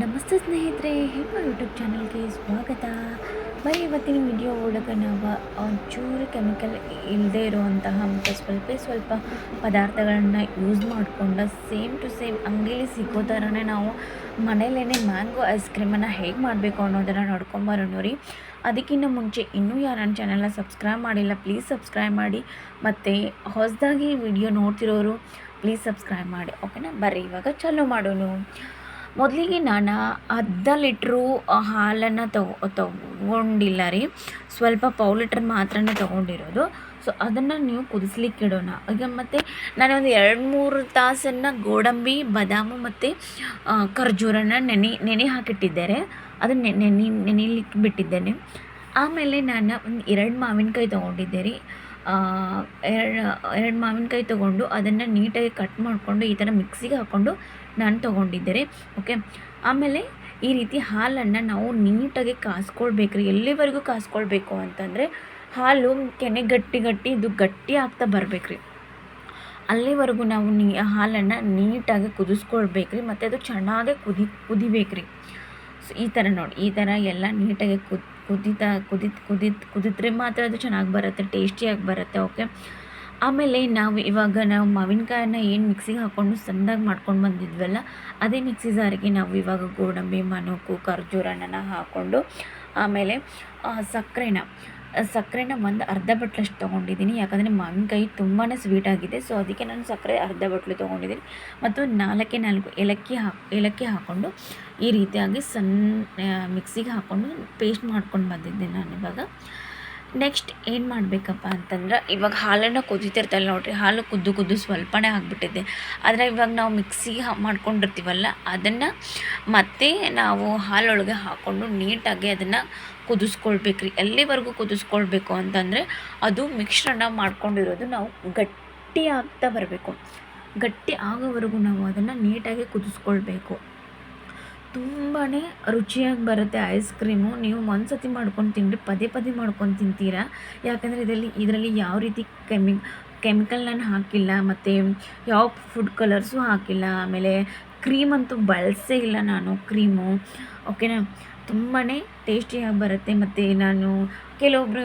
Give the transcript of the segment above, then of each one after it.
ನಮಸ್ತೆ ಸ್ನೇಹಿತರೆ ಹೇಮ ಯೂಟ್ಯೂಬ್ ಚಾನಲ್ಗೆ ಸ್ವಾಗತ. ಬರೀ ಇವತ್ತಿನ ವಿಡಿಯೋ ಒಳಗೆ ನಾವು ಒಂಚೂರು ಕೆಮಿಕಲ್ ಇಲ್ಲದೆ ಇರುವಂತಹ ಮತ್ತು ಸ್ವಲ್ಪ ಸ್ವಲ್ಪ ಪದಾರ್ಥಗಳನ್ನ ಯೂಸ್ ಮಾಡಿಕೊಂಡು ಸೇಮ್ ಟು ಸೇಮ್ ಅಂಗಡಿಲಿ ಸಿಗೋ ಥರನೇ ನಾವು ಮನೇಲೇ ಮ್ಯಾಂಗೋ ಐಸ್ ಕ್ರೀಮನ್ನು ಹೇಗೆ ಮಾಡಬೇಕು ಅನ್ನೋದನ್ನು ನೋಡ್ಕೊಂಬರೋಣ ರೀ. ಅದಕ್ಕಿಂತ ಮುಂಚೆ ಇನ್ನೂ ಯಾರು ನನ್ನ ಚಾನಲ್ನ ಸಬ್ಸ್ಕ್ರೈಬ್ ಮಾಡಿಲ್ಲ ಪ್ಲೀಸ್ ಸಬ್ಸ್ಕ್ರೈಬ್ ಮಾಡಿ. ಮತ್ತು ಹೊಸದಾಗಿ ವಿಡಿಯೋ ನೋಡ್ತಿರೋರು ಪ್ಲೀಸ್ ಸಬ್ಸ್ಕ್ರೈಬ್ ಮಾಡಿ. ಓಕೆನಾ ಬರ್ರಿ, ಇವಾಗ ಚಾಲೂ ಮಾಡೋಣ. ಮೊದಲಿಗೆ ನಾನು ಅರ್ಧ ಲೀಟ್ರು ಹಾಲನ್ನು ತಗೊ ತಗೊಂಡಿಲ್ಲ ರೀ. ಸ್ವಲ್ಪ ಪೌ ಲೀಟ್ರ್ ಮಾತ್ರನೇ ತೊಗೊಂಡಿರೋದು. ಸೊ ಅದನ್ನು ನೀವು ಕುದಿಸ್ಲಿಕ್ಕೆ ಇಡೋಣ. ಈಗ ಮತ್ತು ನಾನೊಂದು ಎರಡು ಮೂರು ತಾಸನ್ನು ಗೋಡಂಬಿ, ಬಾದಾಮು ಮತ್ತು ಖರ್ಜೂರನ ನೆನೆ ನೆನೆ ಹಾಕಿಟ್ಟಿದ್ದಾರೆ. ಅದನ್ನು ನೆನೆ ನೆನೆಯಲಿಕ್ಕೆ ಬಿಟ್ಟಿದ್ದೇನೆ. ಆಮೇಲೆ ನಾನು ಒಂದು ಎರಡು ಮಾವಿನಕಾಯಿ ತೊಗೊಂಡಿದ್ದೆ ರೀ. ಎರಡು ಎರಡು ಮಾವಿನಕಾಯಿ ತೊಗೊಂಡು ಅದನ್ನು ನೀಟಾಗಿ ಕಟ್ ಮಾಡಿಕೊಂಡು ಈ ಥರ ಮಿಕ್ಸಿಗೆ ಹಾಕ್ಕೊಂಡು ನಾನು ತೊಗೊಂಡಿದ್ದೆ ಓಕೆ ಆಮೇಲೆ ಈ ರೀತಿ ಹಾಲನ್ನು ನಾವು ನೀಟಾಗಿ ಕಾಸ್ಕೊಳ್ಬೇಕು ರೀ, ಎಲ್ಲಿವರೆಗೂ ಕಾಸ್ಕೊಳ್ಬೇಕು ಅಂತಂದರೆ ಹಾಲು ಕೆನೆ ಗಟ್ಟಿ ಗಟ್ಟಿ ಇದು ಗಟ್ಟಿ ಆಗ್ತಾ ಬರಬೇಕ್ರಿ ಅಲ್ಲಿವರೆಗೂ ನಾವು ನೀ, ಹಾಲನ್ನು ನೀಟಾಗಿ ಕುದಿಸ್ಕೊಳ್ಬೇಕ್ರಿ ಮತ್ತು ಅದು ಚೆನ್ನಾಗೇ ಕುದಿ, ಕುದಿಬೇಕು ರೀ. ಸೊ ಈ ಥರ ನೋಡಿ, ಈ ಥರ ಎಲ್ಲ ನೀಟಾಗಿ ಕುದ್ ಕುದಿತಾ, ಕುದಿತ್ ಕುದಿತ್, ಕುದಿದ್ರೆ ಮಾತ್ರ ಅದು ಚೆನ್ನಾಗಿ ಬರುತ್ತೆ, ಟೇಸ್ಟಿಯಾಗಿ ಬರುತ್ತೆ, ಓಕೆ? ಆಮೇಲೆ ನಾವು ಇವಾಗ ನಾವು ಮಾವಿನಕಾಯನ್ನ ಏನು ಮಿಕ್ಸಿಗೆ ಹಾಕ್ಕೊಂಡು ಸಣ್ಣದಾಗಿ ಮಾಡ್ಕೊಂಡು ಬಂದಿದ್ವಲ್ಲ, ಅದೇ ಮಿಕ್ಸಿ ಸಾರಿಗೆ ನಾವು ಇವಾಗ ಗೋಡಂಬಿ, ಮನುಕು ಖರ್ಜೂರನ ಹಾಕ್ಕೊಂಡು ಆಮೇಲೆ ಸಕ್ಕರೆನ. ಸಕ್ಕರೆನ ಒಂದು ಅರ್ಧ ಬಟ್ಲಷ್ಟು ತೊಗೊಂಡಿದ್ದೀನಿ. ಯಾಕಂದರೆ ಮಾವಿನಕಾಯಿ ತುಂಬಾ ಸ್ವೀಟಾಗಿದೆ ಸೊ ಅದಕ್ಕೆ ನಾನು ಸಕ್ಕರೆ ಅರ್ಧ ಬಟ್ಲು ತೊಗೊಂಡಿದ್ದೀನಿ. ಮತ್ತು ನಾಲ್ಕೇ ನಾಲ್ಕು ಏಲಕ್ಕಿ ಹಾಕಿ ಏಲಕ್ಕಿ ಹಾಕ್ಕೊಂಡು ಈ ರೀತಿಯಾಗಿ ಸಣ್ಣ ಮಿಕ್ಸಿಗೆ ಹಾಕ್ಕೊಂಡು ಪೇಸ್ಟ್ ಮಾಡ್ಕೊಂಡು ಬಂದಿದ್ದೆ ನಾನು ಇವಾಗ. ನೆಕ್ಸ್ಟ್ ಏನು ಮಾಡಬೇಕಪ್ಪ ಅಂತಂದ್ರೆ, ಇವಾಗ ಹಾಲನ್ನು ಕುದಿತಿರ್ತಲ್ಲ ನೋಡಿರಿ, ಹಾಲು ಕುದ್ದು ಕುದ್ದು ಸ್ವಲ್ಪನೇ ಆಗಿಬಿಟ್ಟಿದೆ. ಆದರೆ ಇವಾಗ ನಾವು ಮಿಕ್ಸಿ ಮಾಡ್ಕೊಂಡಿರ್ತೀವಲ್ಲ, ಅದನ್ನು ಮತ್ತೆ ನಾವು ಹಾಲೊಳಗೆ ಹಾಕ್ಕೊಂಡು ನೀಟಾಗಿ ಅದನ್ನು ಕುದಿಸ್ಕೊಳ್ಬೇಕು ರೀ ಎಲ್ಲಿವರೆಗೂ ಕುದಿಸ್ಕೊಳ್ಬೇಕು ಅಂತಂದರೆ, ಅದು ಮಿಶ್ರಣ ಮಾಡ್ಕೊಂಡಿರೋದು ನಾವು ಗಟ್ಟಿ ಆಗ್ತಾ ಬರಬೇಕು. ಗಟ್ಟಿ ಆಗೋವರೆಗೂ ನಾವು ಅದನ್ನು ನೀಟಾಗಿ ಕುದಿಸ್ಕೊಳ್ಬೇಕು. ತುಂಬಾ ರುಚಿಯಾಗಿ ಬರುತ್ತೆ ಐಸ್ ಕ್ರೀಮು ನೀವು ಒಂದು ಸತಿ ಮಾಡ್ಕೊಂಡು ತಿನ್ನಿರಿ ಪದೇ ಪದೇ ಮಾಡ್ಕೊಂಡು ತಿಂತೀರಾ? ಯಾಕಂದರೆ ಇದರಲ್ಲಿ ಇದರಲ್ಲಿ ಯಾವ ರೀತಿ ಕೆಮಿ, ಕೆಮಿಕಲ್ ನಾನು ಹಾಕಿಲ್ಲ, ಮತ್ತು ಯಾವ ಫುಡ್ ಕಲರ್ಸು ಹಾಕಿಲ್ಲ, ಆಮೇಲೆ ಕ್ರೀಮ್ ಅಂತೂ ಬಳಸೇ ಇಲ್ಲ ನಾನು ಕ್ರೀಮು ಓಕೆನಾ ತುಂಬಾ ಟೇಸ್ಟಿಯಾಗಿ ಬರುತ್ತೆ. ಮತ್ತು ನಾನು ಕೆಲವೊಬ್ಬರು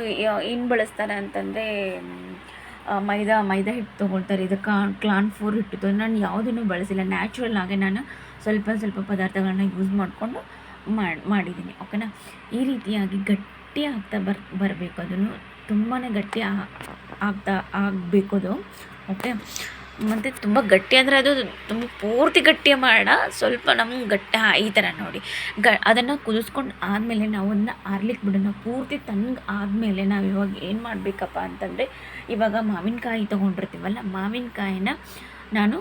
ಏನು ಬಳಸ್ತಾರೆ ಅಂತಂದರೆ ಮೈದಾ ಮೈದಾ ಹಿಟ್ಟು ತೊಗೊಳ್ತಾರೆ. ಇದಕ್ಕೆ ಕ್ಲಾನ್ ಫೋರ್ ಹಿಟ್ಟು ನಾನು ಯಾವುದನ್ನು ಬಳಸಿಲ್ಲ. ನ್ಯಾಚುರಲ್ ಆಗಿ ನಾನು ಸ್ವಲ್ಪ ಸ್ವಲ್ಪ ಪದಾರ್ಥಗಳನ್ನ ಯೂಸ್ ಮಾಡಿಕೊಂಡು ಮಾಡಿ, ಮಾಡಿದ್ದೀನಿ. ಓಕೆನಾ ಈ ರೀತಿಯಾಗಿ ಗಟ್ಟಿ ಆಗ್ತಾ ಬರ್, ಬರಬೇಕು. ಅದನ್ನು ತುಂಬಾ ಗಟ್ಟಿ ಆಗ್ತಾ ಆಗಬೇಕು ಅದು ಓಕೆ ಮತ್ತು ತುಂಬ ಗಟ್ಟಿ ಅಂದರೆ ಅದು ತುಂಬ ಪೂರ್ತಿ ಗಟ್ಟಿ ಮಾಡ, ಸ್ವಲ್ಪ ನಮ್ಗೆ ಗಟ್ಟಿ ಈ ಥರ ನೋಡಿ. ಗ, ಅದನ್ನು ಕುದಿಸ್ಕೊಂಡು ಆದಮೇಲೆ ನಾವು ಅದನ್ನ ಆರ್ಲಿಕ್ಕೆ ಬಿಡೋಣ. ಪೂರ್ತಿ ತಣ್ಣಗೆ ಆದಮೇಲೆ ನಾವು ಇವಾಗ ಏನು ಮಾಡಬೇಕಪ್ಪ ಅಂತಂದರೆ, ಇವಾಗ ಮಾವಿನಕಾಯಿ ತೊಗೊಂಡಿರ್ತೀವಲ್ಲ, ಮಾವಿನಕಾಯಿನ ನಾನು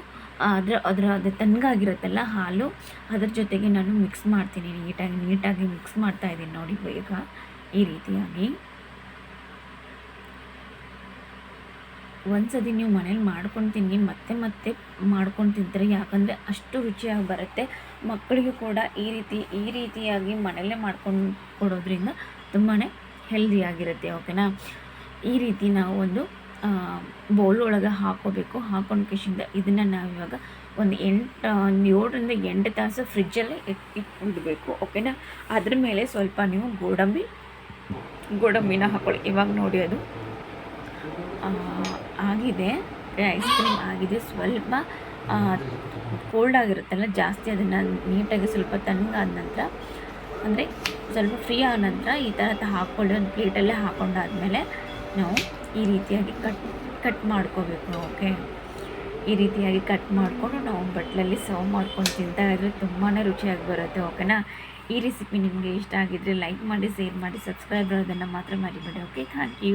ಅದರ ಅದರ ಅದು ತಂಗಾಗಿರುತ್ತಲ್ಲ ಹಾಲು, ಅದ್ರ ಜೊತೆಗೆ ನಾನು ಮಿಕ್ಸ್ ಮಾಡ್ತೀನಿ. ನೀಟಾಗಿ ನೀಟಾಗಿ ಮಿಕ್ಸ್ ಮಾಡ್ತಾ ಇದ್ದೀನಿ ನೋಡಿ, ಬೇಗ ಈ ರೀತಿಯಾಗಿ. ಒಂದ್ಸತಿ ನೀವು ಮನೇಲಿ ಮಾಡ್ಕೊಂಡು ತಿನ್ನಿ ಮತ್ತೆ ಮತ್ತೆ ಮಾಡ್ಕೊಂಡು ತಿಂತಾರೆ ಯಾಕಂದರೆ ಅಷ್ಟು ರುಚಿಯಾಗಿ ಬರುತ್ತೆ. ಮಕ್ಕಳಿಗೂ ಕೂಡ ಈ ರೀತಿ, ಈ ರೀತಿಯಾಗಿ ಮನೆಯಲ್ಲೇ ಮಾಡ್ಕೊಂಡು ಕೊಡೋದ್ರಿಂದ ತುಂಬಾ ಹೆಲ್ದಿಯಾಗಿರುತ್ತೆ ಓಕೆನಾ ಈ ರೀತಿ ನಾವು ಒಂದು ಬೌಲ್ ಒಳಗೆ ಹಾಕೋಬೇಕು. ಹಾಕೊಂಡು ಕಿಶಿಂದ ಇದನ್ನು ನಾವಿವಾಗ ಒಂದು ಎಂಟು ಒಂದು ಏಳರಿಂದ ಎಂಟು ತಾಸು ಫ್ರಿಜ್ಜಲ್ಲೇ ಇಟ್ಟು ಇಟ್ಬಿಡಬೇಕು ಓಕೆನಾ ಅದ್ರ ಮೇಲೆ ಸ್ವಲ್ಪ ನೀವು ಗೋಡಂಬಿ, ಗೋಡಂಬಿನ ಹಾಕೊಳ್ಳಿ. ಇವಾಗ ನೋಡಿ ಅದು. ಆಗಿದೆ. ಐಸ್ ಕ್ರೀಮ್ ಆಗಿದೆ. ಸ್ವಲ್ಪ ಕೋಲ್ಡ್ ಆಗಿರುತ್ತಲ್ಲ, ಜಾಸ್ತಿ ಅದನ್ನು ನೀಟಾಗಿ ಸ್ವಲ್ಪ ತಣ್ಣಗಾದ ನಂತರ, ಅಂದರೆ ಸ್ವಲ್ಪ ಫ್ರೀ ಆದ ನಂತರ ಈ ಥರದ ಹಾಕ್ಕೊಳ್ಳಿ ಒಂದು ಪ್ಲೇಟಲ್ಲೇ ಹಾಕ್ಕೊಂಡಾದ್ಮೇಲೆ ನಾವು ಈ ರೀತಿಯಾಗಿ ಕಟ್ ಕಟ್ ಮಾಡ್ಕೋಬೇಕು ಓಕೆ ಈ ರೀತಿಯಾಗಿ ಕಟ್ ಮಾಡಿಕೊಂಡು ನಾವು ಬಟ್ಲಲ್ಲಿ ಸರ್ವ್ ಮಾಡ್ಕೊಂಡು ತಿಂತಾ ಇದ್ರೆ ತುಂಬಾ ರುಚಿಯಾಗಿ ಬರುತ್ತೆ ಓಕೆನಾ ಈ ರೆಸಿಪಿ ನಿಮಗೆ ಇಷ್ಟ ಆಗಿದ್ದರೆ ಲೈಕ್ ಮಾಡಿ ಶೇರ್ ಮಾಡಿ ಸಬ್ಸ್ಕ್ರೈಬ್ ಮಾಡೋದನ್ನು ಮಾತ್ರ ಮರಿಬೇಡಿ ಓಕೆ ಥ್ಯಾಂಕ್ ಯು